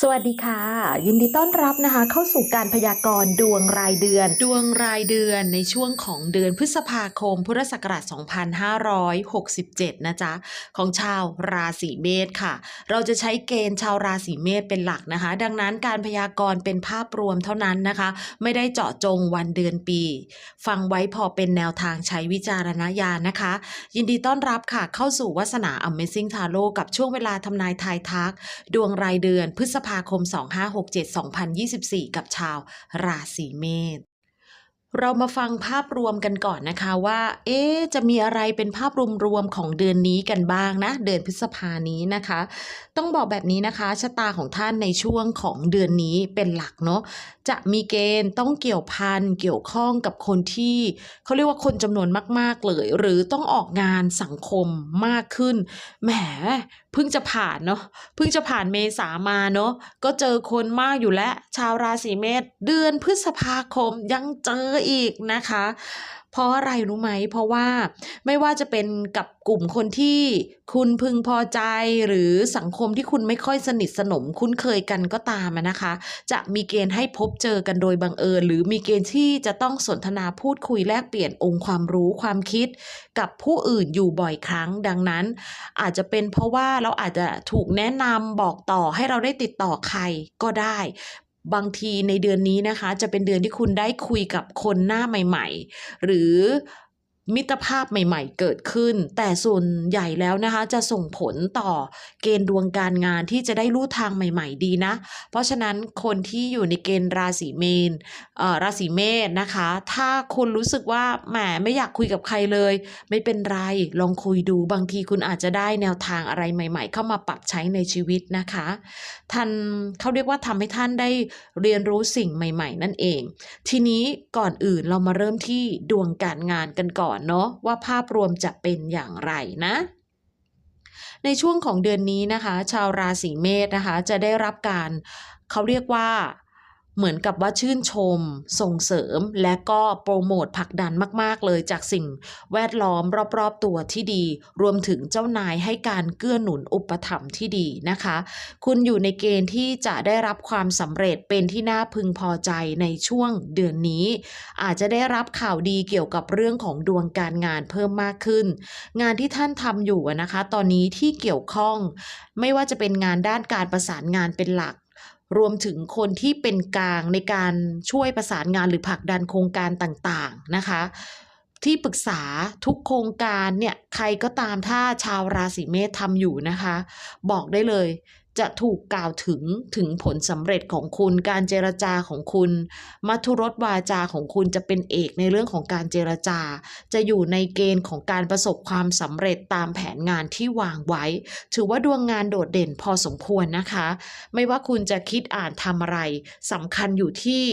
สวัสดีค่ะ ยินดีต้อนรับนะคะ เข้าสู่การพยากรณ์ดวงรายเดือน ดวงรายเดือนในช่วงของเดือนพฤษภาคม พุทธศักราช 2567 นะจ๊ะ ของชาวราศีเมษค่ะ เราจะใช้เกณฑ์ชาวราศีเมษเป็นหลักนะคะ ดังนั้นการพยากรณ์เป็นภาพรวมเท่านั้นนะคะ ไม่ได้เจาะจงวันเดือนปี ฟังไว้พอเป็นแนวทางใช้วิจารณญาณนะคะ ยินดีต้อนรับค่ะเข้าสู่วาสนา Amazing Tarot กับช่วงเวลาทำนายทายทัก ดวงรายเดือนพฤษภาคม 2567-2024 กับชาวราศีเมษเรามาฟังภาพรวมกันก่อนนะคะว่า เอ๊ะจะมีอะไรเป็นภาพรวมๆของเดือนนี้กันบ้างนะ เดือนพฤษภานี้นะคะ ต้องบอกแบบนี้นะคะชะตาของท่านในช่วงของเดือนนี้เป็นหลักเนาะจะมีเกณฑ์ต้องเกี่ยวพันเกี่ยวข้องกับคนที่เขาเรียกว่าคนจำนวนมาก ๆเลย หรือต้องออกงานสังคมมากขึ้นแหม เพิ่งจะผ่านเนาะเพิ่งจะผ่านเมษามาเนาะก็เจอคนมากอยู่แล้ว ชาวราศีเมษเดือนพฤษภาคมยังเจออีกนะคะ เพราะอะไรรู้ไหม เพราะว่าไม่ว่าจะเป็นกับกลุ่มคนที่คุณพึงพอใจหรือสังคมที่คุณไม่ค่อยสนิทสนมคุ้นเคยกันก็ตามนะคะ จะมีเกณฑ์ให้พบเจอกันโดยบังเอิญ หรือมีเกณฑ์ที่จะต้องสนทนาพูดคุยแลกเปลี่ยนองค์ความรู้ความคิด กับผู้อื่นอยู่บ่อยครั้ง ดังนั้น อาจจะเป็นเพราะว่าเราอาจจะถูกแนะนำบอกต่อให้เราได้ติดต่อใครก็ได้ บางทีในเดือนนี้นะคะ จะเป็นเดือนที่คุณได้คุยกับคนหน้าใหม่ ๆ หรือ มิตรภาพใหม่ ๆ เกิดขึ้น แต่ส่วนใหญ่แล้วนะคะ จะส่งผลต่อเกณฑ์ดวงการงานที่จะได้ลู่ทางใหม่ ๆ ดีนะ เพราะฉะนั้นคนที่อยู่ในเกณฑ์ราศีเมนเออราศีเมษนะคะ ถ้าคุณรู้สึกว่าแหมไม่อยากคุยกับใครเลย ไม่เป็นไรลองคุยดูบางทีคุณอาจจะได้แนวทางอะไรใหม่ ๆ เข้ามาปรับใช้ในชีวิตนะคะ ท่านเขาเรียกว่าทำให้ท่านได้เรียนรู้สิ่งใหม่ ๆ นั่นเอง ทีนี้ก่อนอื่นเรามาเริ่มที่ดวงการงานกันก่อนเนาะว่าภาพรวมจะเป็นอย่างไรนะในช่วงของเดือนนี้นะคะ ชาวราศีเมษนะคะ จะได้รับการเขาเรียกว่า เหมือนกับว่าชื่นชม ส่งเสริม และก็โปรโมทผลักดันมาก ๆ เลยจากสิ่งแวดล้อมรอบ ๆ ตัวที่ดี รวมถึงเจ้านายให้การเกื้อหนุนอุปถัมภ์ที่ดีนะคะ คุณอยู่ในเกณฑ์ที่จะได้รับความสำเร็จเป็นที่น่าพึงพอใจในช่วงเดือนนี้ อาจจะได้รับข่าวดีเกี่ยวกับเรื่องของดวงการงานเพิ่มมากขึ้น งานที่ท่านทำอยู่นะคะ ตอนนี้ที่เกี่ยวข้อง ไม่ว่าจะเป็นงานด้านการประสานงานเป็นหลัก รวมถึงคนที่เป็นกลางในการช่วยประสานงานหรือผลักดันโครงการต่างๆนะคะ ที่ปรึกษาทุกโครงการเนี่ยใครก็ตามถ้าชาวราศีเมษทำอยู่นะคะ บอกได้เลย จะถูกกล่าวถึงถึงผลสำเร็จของคุณ การเจรจาของคุณ มัทุรสวาจาของคุณจะเป็นเอกในเรื่องของการเจรจา จะอยู่ในเกณฑ์ของการประสบความสำเร็จตามแผนงานที่วางไว้ ถือว่าดวงงานโดดเด่นพอสมควรนะคะ ไม่ว่าคุณจะคิดอ่านทำอะไรสำคัญอยู่ที่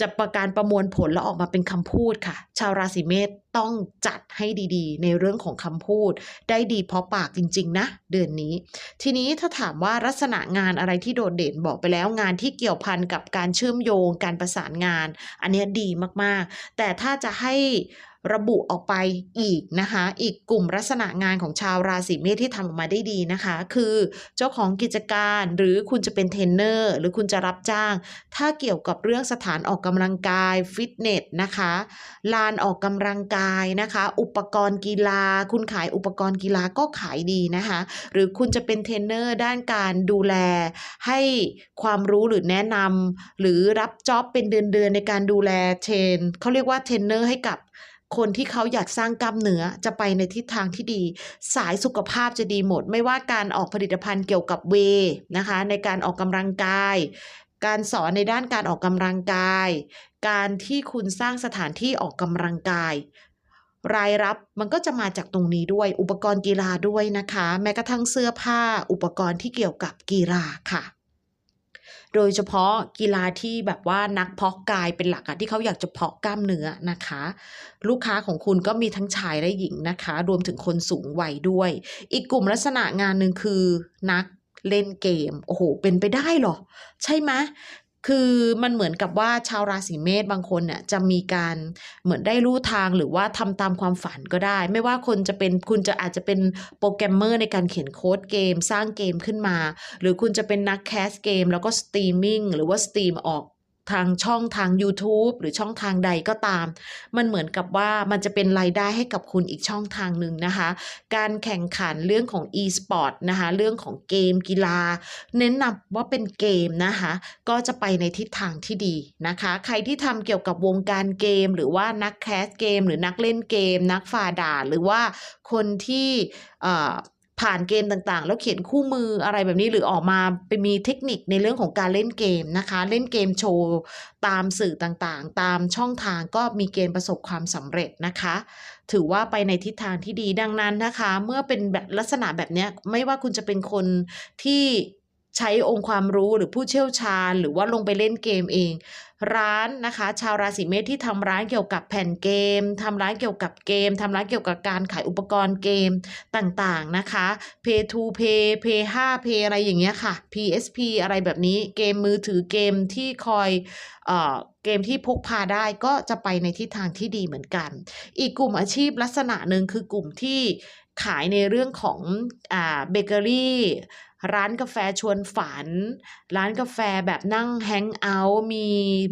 จะประการประมวลผลแล้วออกมาเป็นคำพูดค่ะ ชาวราศีเมษต้องจัดให้ดีๆ ในเรื่องของคำพูด ได้ดีเพราะปากจริง ๆ นะ เดือนนี้ ทีนี้ถ้าถามว่าลักษณะงานอะไรที่โดดเด่นบอกไปแล้วงานที่เกี่ยวพันกับการเชื่อมโยงการประสานงาน อันนี้ดีมากๆ แต่ถ้าจะให้ ระบุออกไปอีกนะคะ อีกกลุ่มลักษณะงานของชาวราศีเมษที่ทำออกมาได้ดีนะคะ คือเจ้าของกิจการหรือคุณจะเป็นเทรนเนอร์หรือคุณจะรับจ้าง ถ้าเกี่ยวกับเรื่องสถานออกกำลังกายฟิตเนสนะคะลานออกกำลังกายนะคะ อุปกรณ์กีฬา คุณขายอุปกรณ์กีฬาก็ขายดีนะคะ หรือคุณจะเป็นเทรนเนอร์ด้านการดูแล ให้ความรู้หรือแนะนำหรือรับจ็อบเป็นเดือนๆในการดูแลเทรนเขาเรียกว่าเทรนเนอร์ให้กับ คนที่เขาอยากสร้างกล้ามเนื้อจะไปในทิศทางที่ดี สายสุขภาพจะดีหมด ไม่ว่าการออกผลิตภัณฑ์เกี่ยวกับเวนะคะ ในการออกกำลังกาย การสอนในด้านการออกกำลังกาย การที่คุณสร้างสถานที่ออกกำลังกาย รายรับมันก็จะมาจากตรงนี้ด้วย อุปกรณ์กีฬาด้วยนะคะ แม้กระทั่งเสื้อผ้า อุปกรณ์ที่เกี่ยวกับกีฬาค่ะ โดยเฉพาะกีฬาที่แบบว่านักเพาะกายเป็นหลักอะที่เขาอยากจะเพาะกล้ามเนื้อนะคะ ลูกค้าของคุณก็มีทั้งชายและหญิงนะคะ รวมถึงคนสูงวัยด้วย อีกกลุ่มลักษณะงานหนึ่งคือนักเล่นเกม โอ้โห เป็นไปได้เหรอ ใช่ไหม คือมันเหมือนกับว่าชาวราศีเมษบางคนเนี่ยจะมีการเหมือนได้รู้ทางหรือว่าทำตามความฝันก็ได้ ไม่ว่าคนจะเป็นคุณจะอาจจะเป็นโปรแกรมเมอร์ในการเขียนโค้ดเกม สร้างเกมขึ้นมา หรือคุณจะเป็นนักแคสเกม แล้วก็สตรีมมิ่งหรือว่าสตรีมออก ทางช่องทาง YouTube หรือช่องทางใดก็ตาม มันเหมือนกับว่ามันจะเป็นรายได้ให้กับคุณอีกช่องทางหนึ่งนะคะ การแข่งขันเรื่องของ e-sport นะคะ เรื่องของเกมกีฬา เน้นนำว่าเป็นเกมนะคะ ก็จะไปในทิศทางที่ดีนะคะ ใครที่ทำเกี่ยวกับวงการเกม หรือว่านักแคสเกม หรือนักเล่นเกม นักฝ่าด่าหรือว่าคนที่ ผ่านเกมต่างๆ แล้วเขียนคู่มืออะไรแบบนี้หรือออกมาไปมีเทคนิคในเรื่องของการเล่นเกมนะคะ เล่นเกมโชว์ตามสื่อต่างๆ ตามช่องทางก็มีเกณฑ์ประสบความสำเร็จนะคะ ถือว่าไปในทิศทางที่ดีดังนั้นนะคะ เมื่อเป็นแบบลักษณะแบบนี้ไม่ว่าคุณจะเป็นคนที่ ใช้องค์ความรู้หรือผู้เชี่ยวชาญ หรือว่าลงไปเล่นเกมเอง ร้านนะคะ ชาวราศีเมษที่ทำร้านเกี่ยวกับแผ่นเกมทำร้านเกี่ยวกับเกมทำร้านเกี่ยวกับการขายอุปกรณ์เกมต่างๆนะคะ Pay to Pay Pay 5 Pay อะไรอย่างเงี้ยค่ะ PSP อะไรแบบนี้เกมมือถือเกมที่คอยเอ่อเกมที่พกพาได้ก็จะไปในทิศทางที่ดีเหมือนกัน อีกกลุ่มอาชีพลักษณะหนึ่งคือกลุ่มที่ขายในเรื่องของอ่าเบเกอรี่ ร้านกาแฟชวนฝัน ร้านกาแฟแบบนั่งแฮงเอาท์มี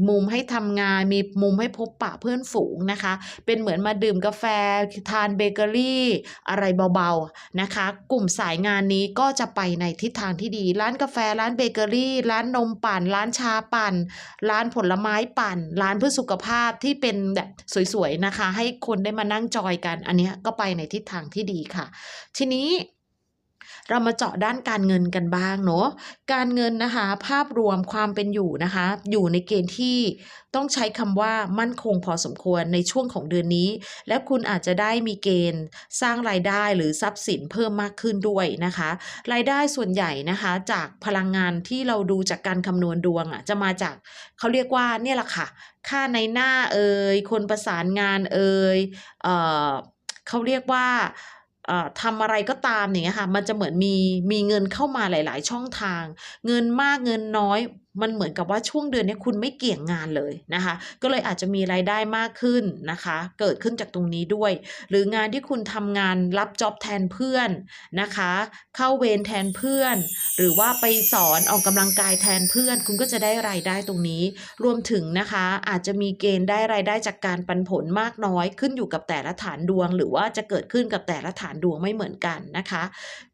มุมให้ทำงาน มีมุมให้พบปะเพื่อนฝูงนะคะ เป็นเหมือนมาดื่มกาแฟทานเบเกอรี่อะไรเบาๆนะคะ กลุ่มสายงานนี้ก็จะไปในทิศทางที่ดี ร้านกาแฟร้านเบเกอรี่ ร้านนมปั่น ร้านชาปั่น ร้านผลไม้ปั่น ร้านเพื่อสุขภาพที่เป็นแบบสวยๆนะคะ ให้คนได้มานั่งจอยกัน อันนี้ก็ไปในทิศทางที่ดีค่ะ ทีนี้ เรามาเจาะด้านการเงินกันบ้างเนาะการเงินนะคะ ภาพรวมความเป็นอยู่นะคะ อยู่ในเกณฑ์ที่ต้องใช้คำว่ามั่นคงพอสมควรในช่วงของเดือนนี้ และคุณอาจจะได้มีเกณฑ์ สร้างรายได้หรือทรัพย์สินเพิ่มมากขึ้นด้วยนะคะ รายได้ส่วนใหญ่นะคะ จากพลังงานที่เราดูจากการคำนวณดวงอะจะมาจากเขาเรียกว่าเนี่ยแหละค่ะ ค่าในหน้าเอ่ยคนประสานงานเอ่ยเออเขาเรียกว่า ทำอะไรก็ตามอย่างเงี้ยค่ะ มันจะเหมือนมีมีเงินเข้ามาหลาย ๆ ช่องทาง เงินมากเงินน้อยมันเหมือนกับว่าช่วงเดือนนี้คุณไม่เกี่ยงงานเลยนะคะ ก็เลยอาจจะมีรายได้มากขึ้นนะคะ เกิดขึ้นจากตรงนี้ด้วย หรืองานที่คุณทำงานรับจ็อบแทนเพื่อนนะคะ เข้าเวรแทนเพื่อน หรือว่าไปสอนออกกำลังกายแทนเพื่อน คุณก็จะได้รายได้ตรงนี้ รวมถึงนะคะอาจจะมีเกณฑ์ได้รายได้จากการปันผลมากน้อยขึ้นอยู่กับแต่ละฐานดวง หรือว่าจะเกิดขึ้นกับแต่ละฐานดวงไม่เหมือนกันนะคะ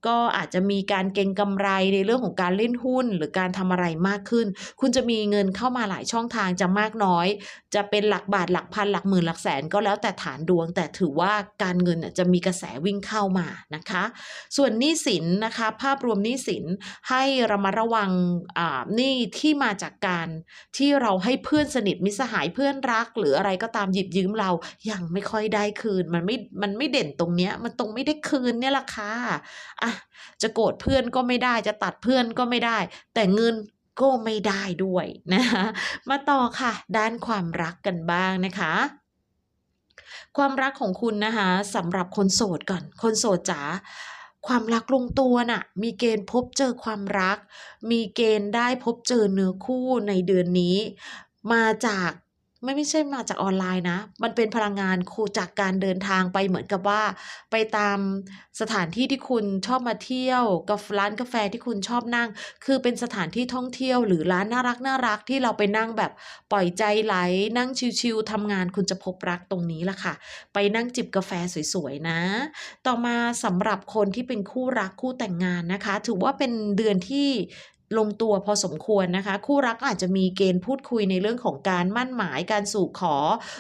ก็อาจจะมีการเก็งกำไรในเรื่องของการเล่นหุ้น หรือการทำอะไรมากขึ้นคุณจะมีเงินเข้ามาหลายช่องทางจะมากน้อย จะเป็นหลักบาทหลักพันหลักหมื่นหลักแสนก็แล้วแต่ฐานดวง แต่ถือว่าการเงินจะมีกระแสวิ่งเข้ามานะคะ ส่วนหนี้สินนะคะภาพรวมหนี้สินให้ระมัดระวังหนี้ที่มาจากการที่เราให้เพื่อนสนิทมิสหายเพื่อนรัก หรืออะไรก็ตามหยิบยืมเรายังไม่ค่อยได้คืนมันไม่มันไม่เด่นตรงเนี้ยมันตรงไม่ได้คืนเนี่ยแหละค่ะอะจะโกรธเพื่อนก็ไม่ได้จะตัดเพื่อนก็ไม่ได้ แต่เงิน ก็ไม่ได้ด้วยนะคะมาต่อค่ะ ด้านความรักกันบ้างนะคะความรักของคุณนะคะสำหรับคนโสดก่อน คนโสดจ๋าความรักลงตัวน่ะ มีเกณฑ์พบเจอความรัก มีเกณฑ์ได้พบเจอเนื้อคู่ในเดือนนี้ มาจาก ไม่ไม่ใช่มาจากออนไลน์นะ มันเป็นพลังงานคูจากการเดินทางไปเหมือนกับว่า ไปตามสถานที่ที่คุณชอบมาเที่ยวกับร้านกาแฟที่คุณชอบนั่ง คือเป็นสถานที่ท่องเที่ยวหรือร้านน่ารักน่ารักที่เราไปนั่งแบบปล่อยใจไหลนั่งชิลๆทำงานคุณจะพบรักตรงนี้ละค่ะ ไปนั่งจิบกาแฟสวยๆนะ ต่อมาสำหรับคนที่เป็นคู่รักคู่แต่งงานนะคะ ถือว่าเป็นเดือนที่ ลงตัวพอสมควรนะคะ คู่รักอาจจะมีเกณฑ์พูดคุยในเรื่องของการมั่นหมายการสู่ขอ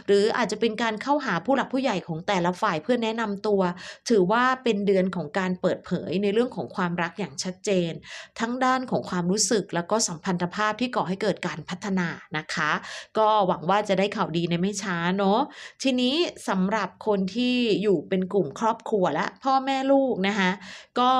หรืออาจจะเป็นการเข้าหาผู้หลักผู้ใหญ่ของแต่ละฝ่ายเพื่อแนะนำตัว ถือว่าเป็นเดือนของการเปิดเผยในเรื่องของความรักอย่างชัดเจน ทั้งด้านของความรู้สึกแล้วก็สัมพันธภาพที่ก่อให้เกิดการพัฒนานะคะ ก็หวังว่าจะได้ข่าวดีในไม่ช้าเนาะทีนี้สำหรับคนที่อยู่เป็นกลุ่มครอบครัวและพ่อแม่ลูกนะคะก็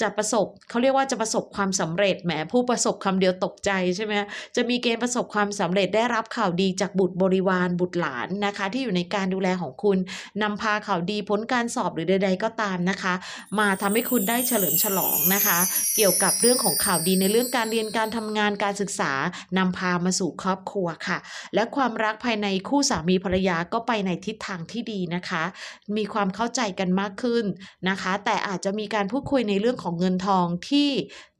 จะประสบเขาเรียกว่าจะประสบความสำเร็จแหมผู้ประสบคำเดียวตกใจใช่ไหมจะมีเกณฑ์ประสบความสำเร็จได้รับข่าวดีจากบุตรบริวารบุตรหลานนะคะ ที่อยู่ในการดูแลของคุณนำพาข่าวดีผลการสอบหรือใด ๆ ก็ตามนะคะ มาทำให้คุณได้เฉลิมฉลองนะคะ เกี่ยวกับเรื่องของข่าวดีในเรื่องการเรียนการทำงานการศึกษานำพามาสู่ครอบครัวค่ะ และความรักภายในคู่สามีภรรยาก็ไปในทิศทางที่ดีนะคะ มีความเข้าใจกันมากขึ้นนะคะ แต่อาจจะมีการพูดคุยในเรื่องของเงินทองที่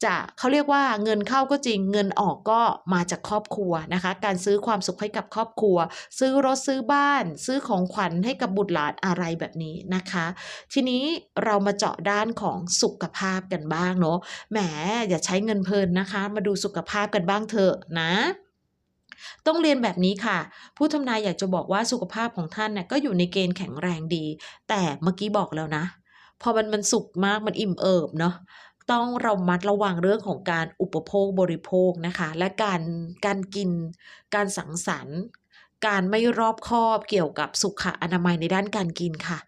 จะเขาเรียกว่าเงินเข้าก็จริงเงินออกก็มาจากครอบครัวนะคะ การซื้อความสุขให้กับครอบครัว ซื้อรถซื้อบ้าน ซื้อของขวัญให้กับบุตรหลานอะไรแบบนี้นะคะ ทีนี้เรามาเจาะด้านของสุขภาพกันบ้างเนาะแหมอย่าใช้เงินเพลินนะคะ มาดูสุขภาพกันบ้างเถอะนะต้องเรียนแบบนี้ค่ะ ผู้ทำนายอยากจะบอกว่าสุขภาพของท่านน่ะก็อยู่ในเกณฑ์แข็งแรงดี แต่เมื่อกี้บอกแล้วนะ พอมันมันสุขมากมันอิ่มเอิบเนาะ ต้องเรามัดระวังเรื่องของการอุปโภคบริโภคนะคะ และการการกิน การสังสรรค์ การไม่รอบคอบเกี่ยวกับสุขอนามัยในด้านการกินค่ะ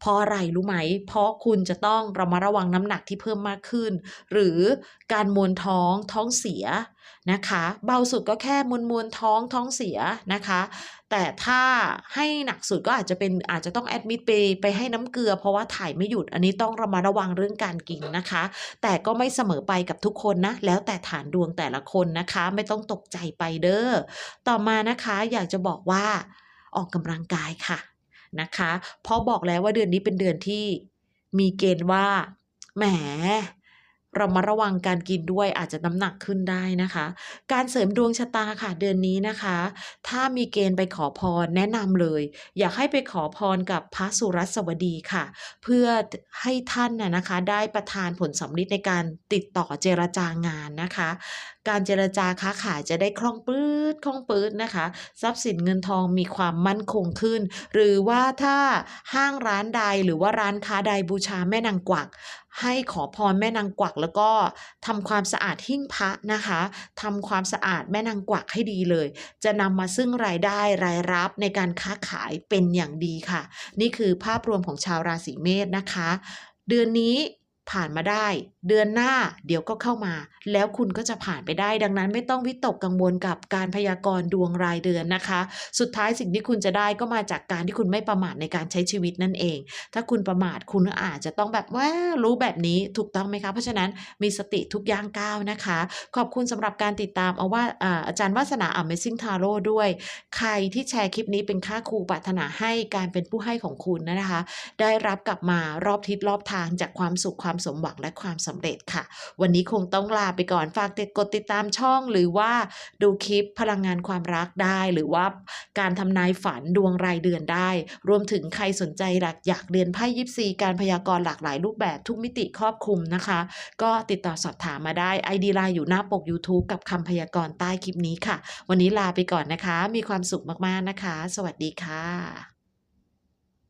เพราะอะไรรู้ไหม เพราะคุณจะต้องระมัดระวังน้ำหนักที่เพิ่มมากขึ้น หรือการมวนท้องท้องเสียนะคะ เบาสุดก็แค่มวนมวนท้องท้องเสียนะคะ แต่ถ้าให้หนักสุดก็อาจจะเป็นอาจจะต้องแอดมิดไปไปให้น้ำเกลือ เพราะว่าถ่ายไม่หยุดอันนี้ต้องระมัดระวังเรื่องการกินนะคะ แต่ก็ไม่เสมอไปกับทุกคนนะ แล้วแต่ฐานดวงแต่ละคนนะคะ ไม่ต้องตกใจไปเด้อต่อมานะคะอยากจะบอกว่าออกกำลังกายค่ะ นะคะ เพราะบอกแล้วว่าเดือนนี้เป็นเดือนที่มีเกณฑ์ว่าแหมเรามาระวังการกินด้วยอาจจะน้ำหนักขึ้นได้นะคะ การเสริมดวงชะตาค่ะเดือนนี้นะคะ ถ้ามีเกณฑ์ไปขอพรแนะนำเลย อยากให้ไปขอพรกับพระสุรัสวดีค่ะ เพื่อให้ท่านน่ะนะคะ ได้ประทานผลสำลิดในการติดต่อเจรจางานนะคะ การเจรจาค้าขายจะได้คล่องปื๊ดคล่องปื๊ดนะคะ ทรัพย์สินเงินทองมีความมั่นคงขึ้น หรือว่าถ้าห้างร้านใดหรือว่าร้านค้าใดบูชาแม่นางกวักให้ขอพรแม่นางกวักแล้วก็ทำความสะอาดหิ้งพระนะคะทำความสะอาดแม่นางกวักให้ดีเลย จะนำมาซึ่งรายได้รายรับในการค้าขายเป็นอย่างดีค่ะ นี่คือภาพรวมของชาวราศีเมษนะคะ เดือนนี้ ผ่านมาได้ เดือนหน้าเดี๋ยวก็เข้ามา แล้วคุณก็จะผ่านไปได้ ดังนั้นไม่ต้องวิตกกังวลกับการพยากรณ์ดวงรายเดือนนะคะ สุดท้ายสิ่งที่คุณจะได้ก็มาจากการที่คุณไม่ประมาทในการใช้ชีวิตนั่นเอง ถ้าคุณประมาทคุณอาจจะต้องแบบว่ารู้แบบนี้ถูกต้องไหมคะเพราะฉะนั้นมีสติทุกย่างก้าวนะคะ ขอบคุณสำหรับการติดตามเอาว่าอาจารย์วาสนา Amazing Tarot ด้วย ใครที่แชร์คลิปนี้เป็นค่าครูปรารถนาให้การเป็นผู้ให้ของคุณนะคะ ได้รับกลับมารอบทิศรอบทางจากความสุขความสมหวังและความสำเร็จค่ะ วันนี้คงต้องลาไปก่อนฝากติดกดติดตามช่อง หรือว่าดูคลิปพลังงานความรักได้ หรือว่าการทำนายฝันดวงรายเดือนได้ รวมถึงใครสนใจหลักอยากเรียนไพ่ยิปซีการพยากรณ์หลากหลายรูปแบบทุกมิติครอบคลุมนะคะ ก็ติดต่อสอบถามมาได้ ID ไลน์อยู่หน้าปก YouTube กับคำพยากรณ์ใต้คลิปนี้ค่ะ วันนี้ลาไปก่อนนะคะ มีความสุขมากๆนะคะ สวัสดีค่ะ